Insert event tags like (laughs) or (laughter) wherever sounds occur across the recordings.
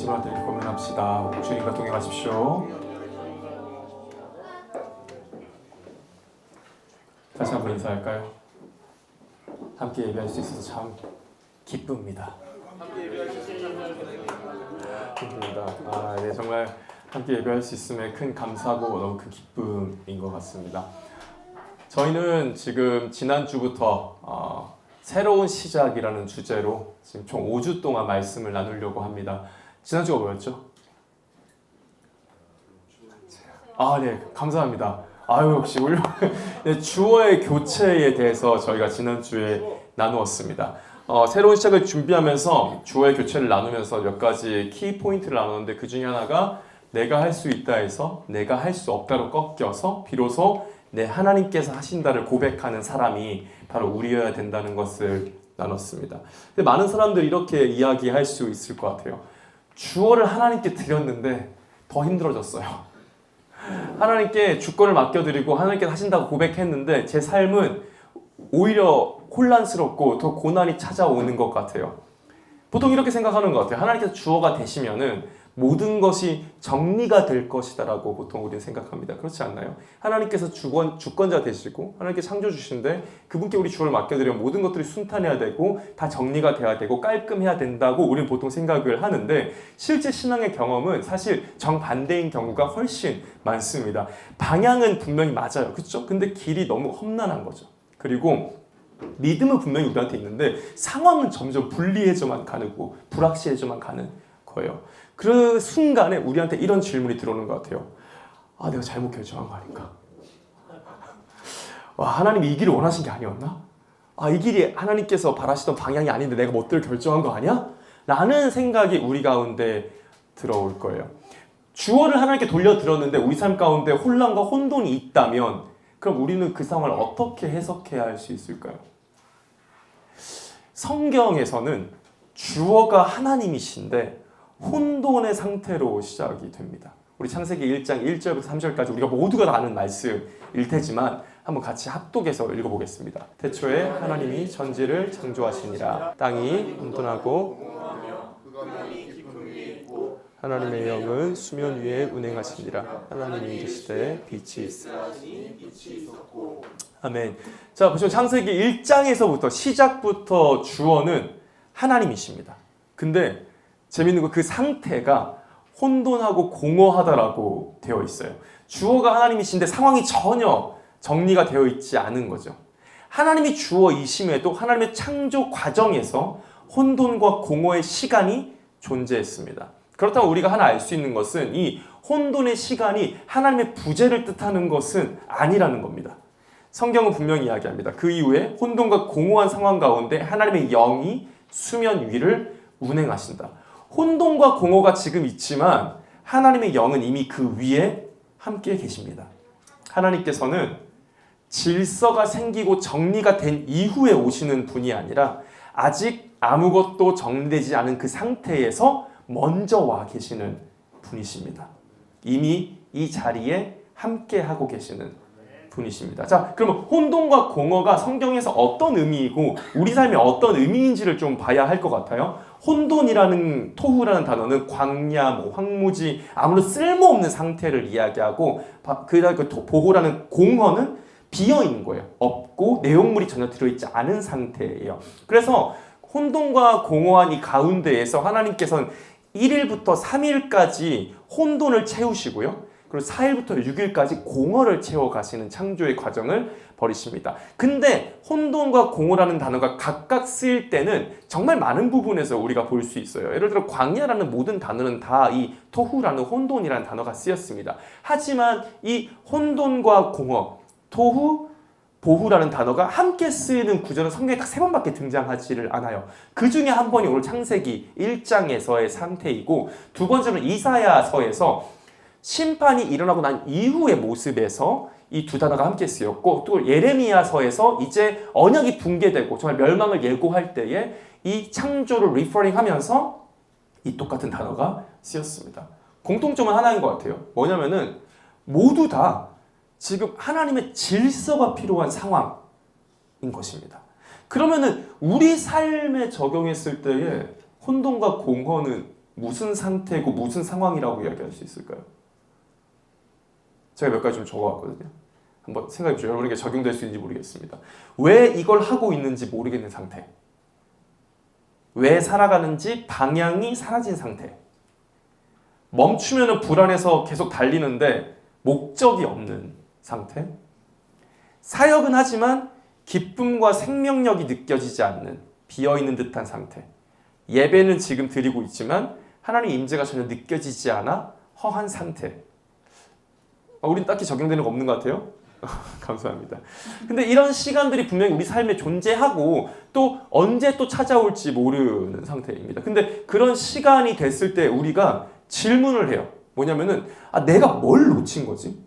드릴 고민합시다. 주님과 동행하십시오. 다시 한번 인사할까요? 함께 예배할 수 있어서 참 기쁩니다. 기쁩니다. 아, 네, 정말 함께 예배할 수 있음에 큰 감사고 너무 큰 기쁨인 것 같습니다. 저희는 지금 지난주부터 어, 새로운 시작이라는 주제로 지금 총 5주 동안 말씀을 나누려고 합니다. 지난주가 뭐였죠? 아, 네, 감사합니다. 아유, 역시 훌륭. (laughs) 네, 주어의 교체에 대해서 저희가 지난주에 나누었습니다. 어, 새로운 시작을 준비하면서 주어의 교체를 나누면서 몇 가지 키 포인트를 나누는데 그 중에 하나가 내가 할 수 있다 해서 내가 할 수 없다로 꺾여서 비로소 내 하나님께서 하신다를 고백하는 사람이 바로 우리여야 된다는 것을 나눴습니다. 근데 많은 사람들이 이렇게 이야기할 수 있을 것 같아요. 주어를 하나님께 드렸는데 더 힘들어졌어요. 하나님께 주권을 맡겨드리고 하나님께 하신다고 고백했는데 제 삶은 오히려 혼란스럽고 더 고난이 찾아오는 것 같아요. 보통 이렇게 생각하는 것 같아요. 하나님께서 주어가 되시면은 모든 것이 정리가 될 것이다라고 보통 우리는 생각합니다. 그렇지 않나요? 하나님께서 주권, 주권자 되시고 하나님께 창조 주신데 그분께 우리 주어를 맡겨드리면 모든 것들이 순탄해야 되고 다 정리가 돼야 되고 깔끔해야 된다고 우리는 보통 생각을 하는데 실제 신앙의 경험은 사실 정반대인 경우가 훨씬 많습니다. 방향은 분명히 맞아요. 그렇죠? 근데 길이 너무 험난한 거죠. 그리고 믿음은 분명히 우리한테 있는데 상황은 점점 불리해져만 가고 불확실해져만 가는 거예요. 그 순간에 우리한테 이런 질문이 들어오는 것 같아요. 아, 내가 잘못 결정한 거 아닌가? 와, 하나님이 이 길을 원하신 게 아니었나? 아, 이 길이 하나님께서 바라시던 방향이 아닌데 내가 멋대로 결정한 거 아니야? 라는 생각이 우리 가운데 들어올 거예요. 주어를 하나님께 돌려드렸는데 우리 삶 가운데 혼란과 혼돈이 있다면 그럼 우리는 그 상황을 어떻게 해석해야 할 수 있을까요? 성경에서는 주어가 하나님이신데 혼돈의 상태로 시작이 됩니다. 우리 창세기 1장 1절부터 3절까지 우리가 모두가 다 아는 말씀일 테지만 한번 같이 합독해서 읽어보겠습니다. 태초에 하나님이 천지를 창조하시니라 땅이 혼돈하고 하나님의 영은 수면 위에 운행하시니라 하나님이 이르시되 빛이 있으라 아멘. 자, 보시면 창세기 1장에서부터 시작부터 주어는 하나님이십니다. 근데 재밌는 건그 상태가 혼돈하고 공허하다라고 되어 있어요. 주어가 하나님이신데 상황이 전혀 정리가 되어 있지 않은 거죠. 하나님이 주어이심에도 하나님의 창조 과정에서 혼돈과 공허의 시간이 존재했습니다. 그렇다면 우리가 하나 알 수 있는 것은 이 혼돈의 시간이 하나님의 부재를 뜻하는 것은 아니라는 겁니다. 성경은 분명히 이야기합니다. 그 이후에 혼돈과 공허한 상황 가운데 하나님의 영이 수면 위를 운행하신다. 혼돈과 공허가 지금 있지만 하나님의 영은 이미 그 위에 함께 계십니다. 하나님께서는 질서가 생기고 정리가 된 이후에 오시는 분이 아니라 아직 아무것도 정리되지 않은 그 상태에서 먼저 와 계시는 분이십니다. 이미 이 자리에 함께 하고 계시는 분이십니다. 자, 그러면 혼돈과 공허가 성경에서 어떤 의미이고 우리 삶에 어떤 의미인지를 좀 봐야 할 것 같아요. 혼돈이라는 토후라는 단어는 광야, 뭐 황무지 아무런 쓸모없는 상태를 이야기하고 그다음 그 보호라는 공허는 비어 있는 거예요. 없고 내용물이 전혀 들어있지 않은 상태예요. 그래서 혼돈과 공허한 이 가운데에서 하나님께서는 1일부터 3일까지 혼돈을 채우시고요. 그리고 4일부터 6일까지 공허를 채워 가시는 창조의 과정을 벌이십니다. 근데 혼돈과 공허라는 단어가 각각 쓰일 때는 정말 많은 부분에서 우리가 볼 수 있어요. 예를 들어 광야라는 모든 단어는 다 이 토후라는 혼돈이라는 단어가 쓰였습니다. 하지만 이 혼돈과 공허, 토후, 보후라는 단어가 함께 쓰이는 구절은 성경에 딱 세 번밖에 등장하지를 않아요. 그 중에 한 번이 오늘 창세기 1장에서의 상태이고 두 번째는 이사야서에서 심판이 일어나고 난 이후의 모습에서 이 두 단어가 함께 쓰였고 또 예레미야서에서 이제 언약이 붕괴되고 정말 멸망을 예고할 때에 이 창조를 리퍼링 하면서 이 똑같은 단어가 쓰였습니다. 공통점은 하나인 것 같아요. 뭐냐면은 모두 다 지금 하나님의 질서가 필요한 상황인 것입니다. 그러면은 우리 삶에 적용했을 때의 혼돈과 공허는 무슨 상태고 무슨 상황이라고 이야기할 수 있을까요? 제가 몇 가지 좀 적어왔거든요. 한번 생각해 보시죠. 여러분에게 적용될 수 있는지 모르겠습니다. 왜 이걸 하고 있는지 모르겠는 상태. 왜 살아가는지 방향이 사라진 상태. 멈추면 불안해서 계속 달리는데 목적이 없는 상태. 사역은 하지만 기쁨과 생명력이 느껴지지 않는 비어있는 듯한 상태. 예배는 지금 드리고 있지만 하나님 임재가 전혀 느껴지지 않아 허한 상태. 어, 우린 딱히 적용되는 거 없는 것 같아요. (laughs) 감사합니다. 근데 이런 시간들이 분명히 우리 삶에 존재하고 또 언제 또 찾아올지 모르는 상태입니다. 근데 그런 시간이 됐을 때 우리가 질문을 해요. 뭐냐면은 아 내가 뭘 놓친 거지?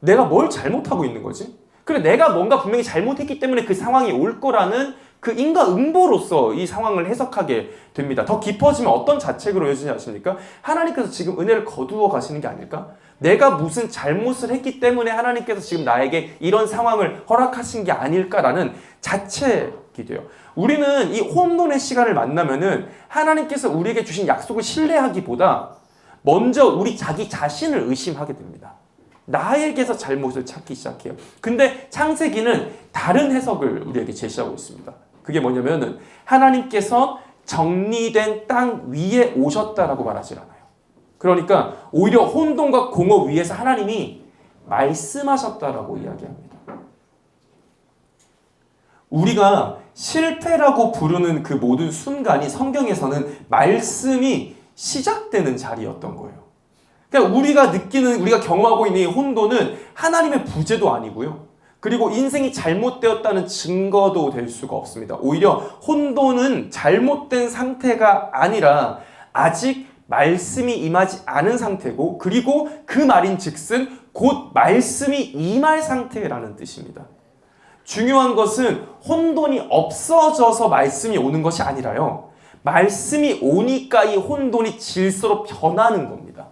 내가 뭘 잘못하고 있는 거지? 그래 내가 뭔가 분명히 잘못했기 때문에 그 상황이 올 거라는 그 인과 응보로서 이 상황을 해석하게 됩니다. 더 깊어지면 어떤 자책으로 이어지지 아십니까? 하나님께서 지금 은혜를 거두어 가시는 게 아닐까? 내가 무슨 잘못을 했기 때문에 하나님께서 지금 나에게 이런 상황을 허락하신 게 아닐까라는 자책이 돼요. 우리는 이 혼돈의 시간을 만나면은 하나님께서 우리에게 주신 약속을 신뢰하기보다 먼저 우리 자기 자신을 의심하게 됩니다. 나에게서 잘못을 찾기 시작해요. 근데 창세기는 다른 해석을 우리에게 제시하고 있습니다. 그게 뭐냐면은 하나님께서 정리된 땅 위에 오셨다라고 말하지 않아요. 그러니까 오히려 혼돈과 공허 위에서 하나님이 말씀하셨다라고 이야기합니다. 우리가 실패라고 부르는 그 모든 순간이 성경에서는 말씀이 시작되는 자리였던 거예요. 그러니까 우리가 느끼는, 우리가 경험하고 있는 이 혼돈은 하나님의 부재도 아니고요. 그리고 인생이 잘못되었다는 증거도 될 수가 없습니다. 오히려 혼돈은 잘못된 상태가 아니라 아직 말씀이 임하지 않은 상태고 그리고 그 말인 즉슨 곧 말씀이 임할 상태라는 뜻입니다. 중요한 것은 혼돈이 없어져서 말씀이 오는 것이 아니라요. 말씀이 오니까 이 혼돈이 질서로 변하는 겁니다.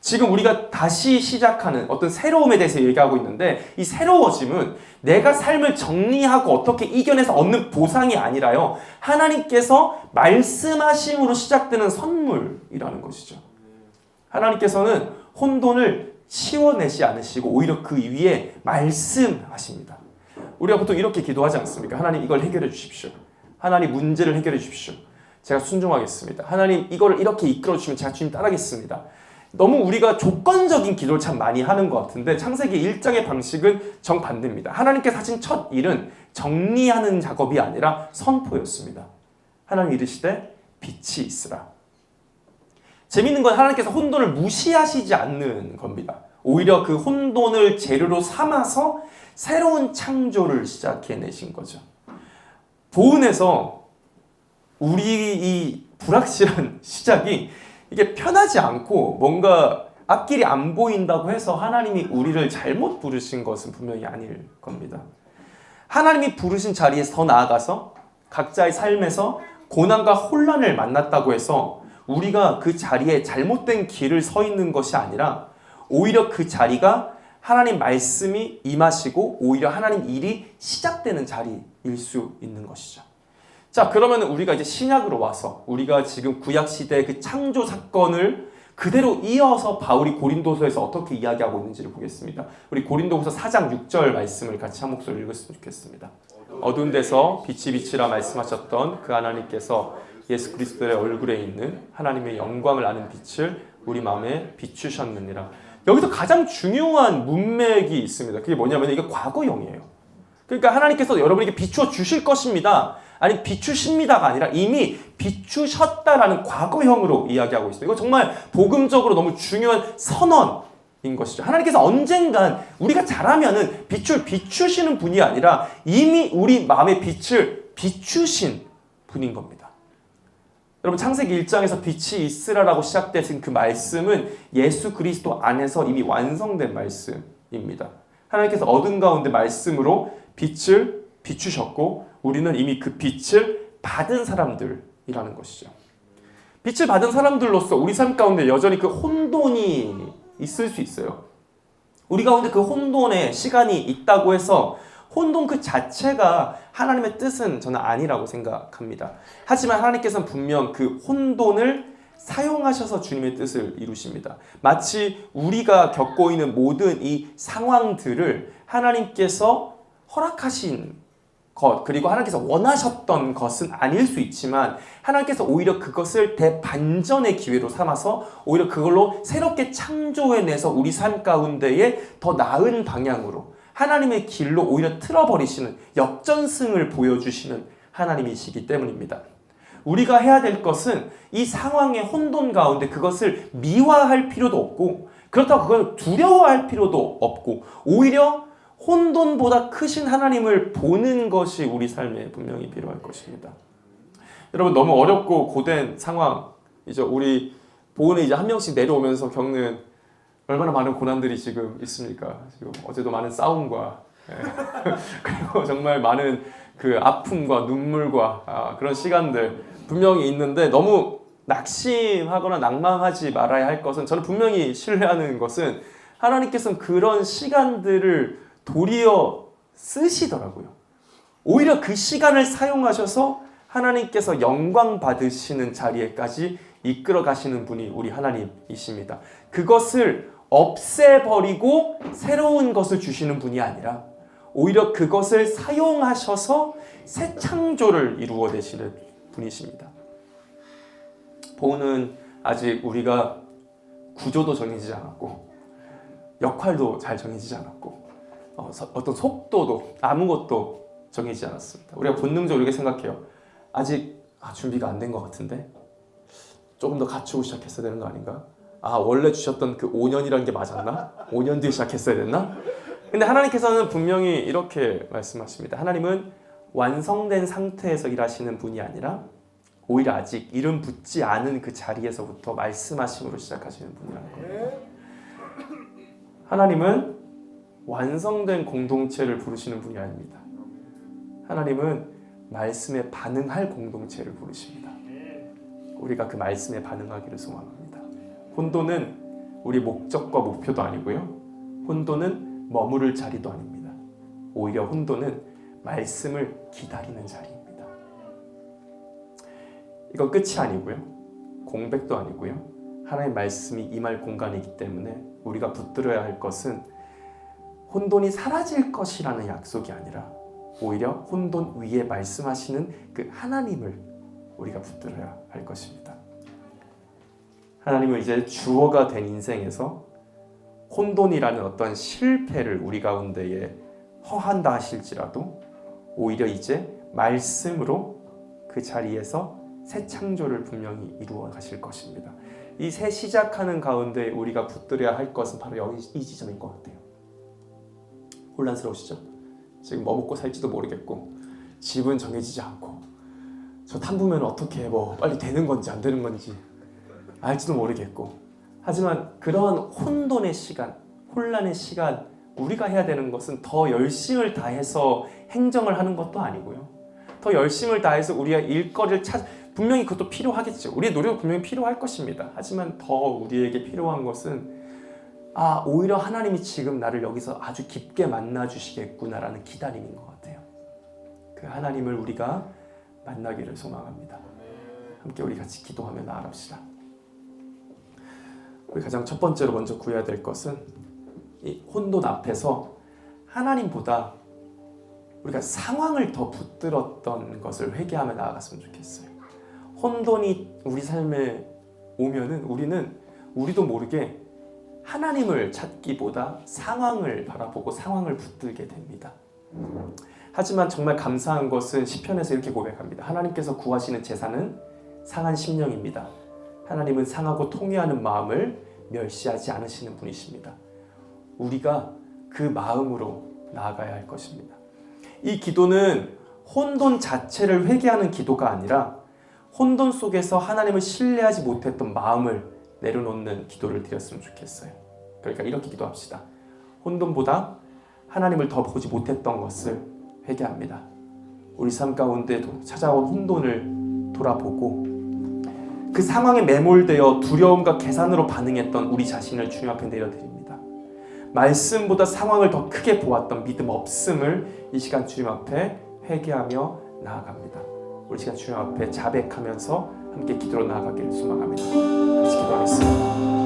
지금 우리가 다시 시작하는 어떤 새로움에 대해서 얘기하고 있는데 이 새로워짐은 내가 삶을 정리하고 어떻게 이겨내서 얻는 보상이 아니라요. 하나님께서 말씀하심으로 시작되는 선물이라는 것이죠. 하나님께서는 혼돈을 치워내지 않으시고 오히려 그 위에 말씀하십니다. 우리가 보통 이렇게 기도하지 않습니까? 하나님 이걸 해결해 주십시오. 하나님 문제를 해결해 주십시오. 제가 순종하겠습니다. 하나님 이걸 이렇게 이끌어 주시면 제가 주님 따르겠습니다. 너무 우리가 조건적인 기도를 참 많이 하는 것 같은데 창세기 1장의 방식은 정반대입니다. 하나님께서 하신 첫 일은 정리하는 작업이 아니라 선포였습니다. 하나님 이르시되 빛이 있으라. 재밌는 건 하나님께서 혼돈을 무시하시지 않는 겁니다. 오히려 그 혼돈을 재료로 삼아서 새로운 창조를 시작해내신 거죠. 보은에서 우리 이 불확실한 (laughs) 시작이 이게 편하지 않고 뭔가 앞길이 안 보인다고 해서 하나님이 우리를 잘못 부르신 것은 분명히 아닐 겁니다. 하나님이 부르신 자리에서 더 나아가서 각자의 삶에서 고난과 혼란을 만났다고 해서 우리가 그 자리에 잘못된 길을 서 있는 것이 아니라 오히려 그 자리가 하나님 말씀이 임하시고 오히려 하나님 일이 시작되는 자리일 수 있는 것이죠. 자, 그러면 우리가 이제 신약으로 와서 우리가 지금 구약 시대의 그 창조 사건을 그대로 이어서 바울이 고린도서에서 어떻게 이야기하고 있는지를 보겠습니다. 우리 고린도후서 4장 6절 말씀을 같이 한 목소리 읽었으면 좋겠습니다. 어두운 데서 빛이 빛이라 말씀하셨던 그 하나님께서 예수 그리스도의 얼굴에 있는 하나님의 영광을 아는 빛을 우리 마음에 비추셨느니라. 여기서 가장 중요한 문맥이 있습니다. 그게 뭐냐면 이게 과거형이에요. 그러니까 하나님께서 여러분에게 비추어 주실 것입니다. 아니 비추십니다가 아니라 이미 비추셨다라는 과거형으로 이야기하고 있어요. 이거 정말 복음적으로 너무 중요한 선언 인 것이죠. 하나님께서 언젠간 우리가 잘하면은 빛을 비추시는 분이 아니라 이미 우리 마음의 빛을 비추신 분인 겁니다. 여러분 창세기 1장에서 빛이 있으라라고 시작되신 그 말씀은 예수 그리스도 안에서 이미 완성된 말씀입니다. 하나님께서 어둠 가운데 말씀으로 빛을 비추셨고 우리는 이미 그 빛을 받은 사람들이라는 것이죠. 빛을 받은 사람들로서 우리 삶 가운데 여전히 그 혼돈이 있을 수 있어요. 우리 가운데 그 혼돈의 시간이 있다고 해서 혼돈 그 자체가 하나님의 뜻은 저는 아니라고 생각합니다. 하지만 하나님께서는 분명 그 혼돈을 사용하셔서 주님의 뜻을 이루십니다. 마치 우리가 겪고 있는 모든 이 상황들을 하나님께서 허락하신 것 그리고 하나님께서 원하셨던 것은 아닐 수 있지만 하나님께서 오히려 그것을 대반전의 기회로 삼아서 오히려 그걸로 새롭게 창조해내서 우리 삶 가운데에 더 나은 방향으로 하나님의 길로 오히려 틀어버리시는 역전승을 보여주시는 하나님이시기 때문입니다. 우리가 해야 될 것은 이 상황의 혼돈 가운데 그것을 미화할 필요도 없고 그렇다고 그걸 두려워할 필요도 없고 오히려 혼돈보다 크신 하나님을 보는 것이 우리 삶에 분명히 필요할 것입니다. 여러분 너무 어렵고 고된 상황이죠. 우리 보은에 이제 한 명씩 내려오면서 겪는 얼마나 많은 고난들이 지금 있습니까? 지금 어제도 많은 싸움과 예. (laughs) 그리고 정말 많은 그 아픔과 눈물과 아, 그런 시간들 분명히 있는데 너무 낙심하거나 낭망하지 말아야 할 것은 저는 분명히 신뢰하는 것은 하나님께서는 그런 시간들을 도리어 쓰시더라고요. 오히려 그 시간을 사용하셔서 하나님께서 영광 받으시는 자리에까지 이끌어 가시는 분이 우리 하나님이십니다. 그것을 없애버리고 새로운 것을 주시는 분이 아니라 오히려 그것을 사용하셔서 새 창조를 이루어 내시는 분이십니다. 보는 아직 우리가 구조도 정해지지 않았고 역할도 잘 정해지지 않았고 어, 떤 속도도 아무것도 정해지지 않았습니다. 우리가 본능적으로 이렇게 생각해요. 아직 아, 준비가 안 된 것 같은데 조금 더 갖추고 시작했어야 되는 거 아닌가? 아 원래 주셨던 그 5년이라는 게 맞았나? 5년 뒤에 시작했어야 됐나? 근데 하나님께서는 분명히 이렇게 말씀하십니다. 하나님은 완성된 상태에서 일하시는 분이 아니라 오히려 아직 이름 붙지 않은 그 자리에서부터 말씀하심으로 시작하시는 분이라는 거예요. 하나님은 완성된 공동체를 부르시는 분이 아닙니다. 하나님은 말씀에 반응할 공동체를 부르십니다. 우리가 그 말씀에 반응하기를 소망합니다. 혼돈은 우리 목적과 목표도 아니고요. 혼돈은 머무를 자리도 아닙니다. 오히려 혼돈은 말씀을 기다리는 자리입니다. 이거 끝이 아니고요. 공백도 아니고요. 하나님 말씀이 임할 공간이기 때문에 우리가 붙들어야 할 것은 혼돈이 사라질 것이라는 약속이 아니라 오히려 혼돈 위에 말씀하시는 그 하나님을 우리가 붙들어야 할 것입니다. 하나님은 이제 주어가 된 인생에서 혼돈이라는 어떤 실패를 우리 가운데에 허한다 하실지라도 오히려 이제 말씀으로 그 자리에서 새 창조를 분명히 이루어 가실 것입니다. 이 새 시작하는 가운데 우리가 붙들어야 할 것은 바로 여기 이 지점인 것 같아요. 혼란스러우시죠? 지금 뭐 먹고 살지도 모르겠고 집은 정해지지 않고 저 탐부면 어떻게 뭐 빨리 되는 건지 안 되는 건지 알지도 모르겠고 하지만 그러한 혼돈의 시간, 혼란의 시간 우리가 해야 되는 것은 더 열심을 다해서 행정을 하는 것도 아니고요. 더 열심을 다해서 우리가 일거리를 찾 분명히 그것도 필요하겠죠. 우리의 노력은 분명히 필요할 것입니다. 하지만 더 우리에게 필요한 것은 아 오히려 하나님이 지금 나를 여기서 아주 깊게 만나 주시겠구나라는 기다림인 것 같아요. 그 하나님을 우리가 만나기를 소망합니다. 함께 우리 같이 기도하며 나아갑시다. 우리 가장 첫 번째로 먼저 구해야 될 것은 이 혼돈 앞에서 하나님보다 우리가 상황을 더 붙들었던 것을 회개하며 나아갔으면 좋겠어요. 혼돈이 우리 삶에 오면은 우리는 우리도 모르게 하나님을 찾기보다 상황을 바라보고 상황을 붙들게 됩니다. 하지만 정말 감사한 것은 시편에서 이렇게 고백합니다. 하나님께서 구하시는 재산은 상한 심령입니다. 하나님은 상하고 통회하는 마음을 멸시하지 않으시는 분이십니다. 우리가 그 마음으로 나아가야 할 것입니다. 이 기도는 혼돈 자체를 회개하는 기도가 아니라 혼돈 속에서 하나님을 신뢰하지 못했던 마음을 내려놓는 기도를 드렸으면 좋겠어요. 그러니까 이렇게 기도합시다. 혼돈보다 하나님을 더 보지 못했던 것을 회개합니다. 우리 삶 가운데도 찾아온 혼돈을 돌아보고 그 상황에 매몰되어 두려움과 계산으로 반응했던 우리 자신을 주님 앞에 내려드립니다. 말씀보다 상황을 더 크게 보았던 믿음 없음을 이 시간 주님 앞에 회개하며 나아갑니다. 우리 시간 주님 앞에 자백하면서 함께 기도로 나아가기를 소망합니다. 같이 기도하겠습니다.